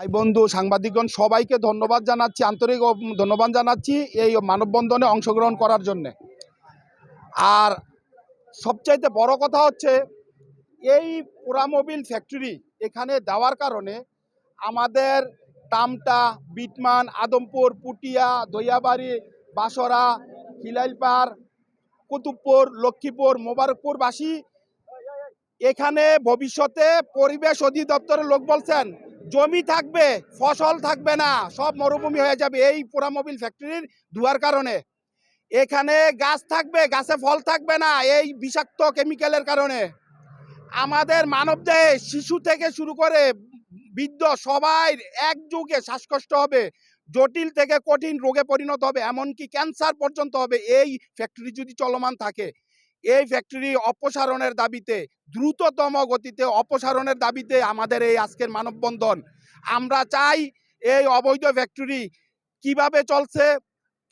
ভাই বন্ধু, সাংবাদিকগণ, সবাইকে ধন্যবাদ জানাচ্ছি, আন্তরিক ধন্যবাদ জানাচ্ছি এই মানববন্ধনে অংশগ্রহণ করার জন্যে। আর সবচাইতে বড় কথা হচ্ছে, এই পোড়ামোবিল ফ্যাক্টরি এখানে দেওয়ার কারণে আমাদের টামটা, বিটমান, আদমপুর, পুটিয়া, দইয়াবাড়ি বাসরা খিলাইলপাড় কুতুবপুর, লক্ষ্মীপুর, মোবারকপুরবাসী এখানে ভবিষ্যতে পরিবেশ অধিদপ্তরের লোক বলছেন জমি থাকবে, ফসল থাকবে না, সব মরুভূমি হয়ে যাবে এই পোড়ামোবিল ফ্যাক্টরির ধোয়ার কারণে। এখানে গাছ থাকবে, গাছে ফল থাকবে না, এই বিষাক্ত কেমিক্যালের কারণে। আমাদের মানবদেহে শিশু থেকে শুরু করে বৃদ্ধ সবাই একযুগে শ্বাসকষ্ট হবে, জটিল থেকে কঠিন রোগে পরিণত হবে, এমনকি ক্যান্সার পর্যন্ত হবে, এই ফ্যাক্টরি যদি চলমান থাকে। এই ফ্যাক্টরি অপসারণের দাবিতে, দ্রুততম গতিতে অপসারণের দাবিতে আমাদের এই আজকের মানববন্ধন। আমরা চাই এই অবৈধ ফ্যাক্টরি কীভাবে চলছে,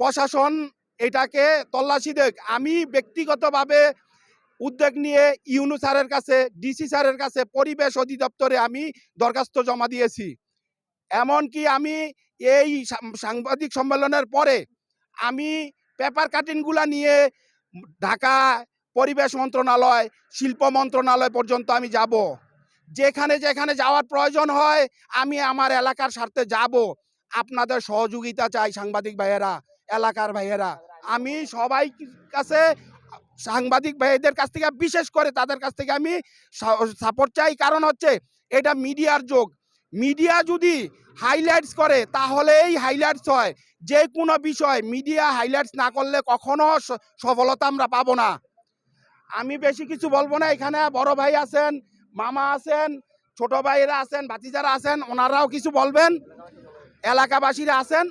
প্রশাসন এটাকে তল্লাশি দেখ। আমি ব্যক্তিগতভাবে উদ্যোগ নিয়ে ইউনু স্যারের কাছে, ডিসি স্যারের কাছে, পরিবেশ অধিদপ্তরে আমি দরখাস্ত জমা দিয়েছি। এমনকি আমি এই সাংবাদিক সম্মেলনের পরে আমি পেপার কাটিংগুলা নিয়ে ঢাকা পরিবেশ মন্ত্রণালয়, শিল্প মন্ত্রণালয় পর্যন্ত আমি যাব। যেখানে যেখানে যাওয়ার প্রয়োজন হয়, আমি আমার এলাকার স্বার্থে যাব। আপনাদের সহযোগিতা চাই, সাংবাদিক ভাইয়েরা, এলাকার ভাইয়েরা। আমি সবাই কাছে সাংবাদিক ভাইদের কাছ থেকে, বিশেষ করে তাদের কাছ থেকে আমি সাপোর্ট চাই। কারণ হচ্ছে, এটা মিডিয়ার যোগ। মিডিয়া যদি হাইলাইটস করে, তাহলেই হাইলাইটস হয়। যে কোনো বিষয়, মিডিয়া হাইলাইটস না করলে কখনো সফলতা আমরা পাবো না। আমি বেশি কিছু বলব না, এখানে বড় ভাই আছেন, মামা আছেন, ছোট ভাইয়েরা আছেন, ভাতিজারা আছেন, ওনারাও কিছু বলবেন? এলাকাবাসীরা আছেন?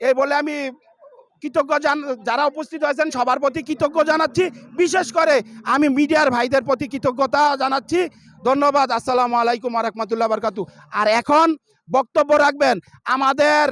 এই বলে আমি কৃতজ্ঞ জান, যারা উপস্থিত হয়েছেন সবার প্রতি কৃতজ্ঞ জানাচ্ছি। বিশেষ করে আমি মিডিয়ার ভাইদের প্রতি কৃতজ্ঞতা জানাচ্ছি। ধন্যবাদ, আসসালামু আলাইকুম রহমতুল্লাহ বারকাতু আর এখন বক্তব্য রাখবেন আমাদের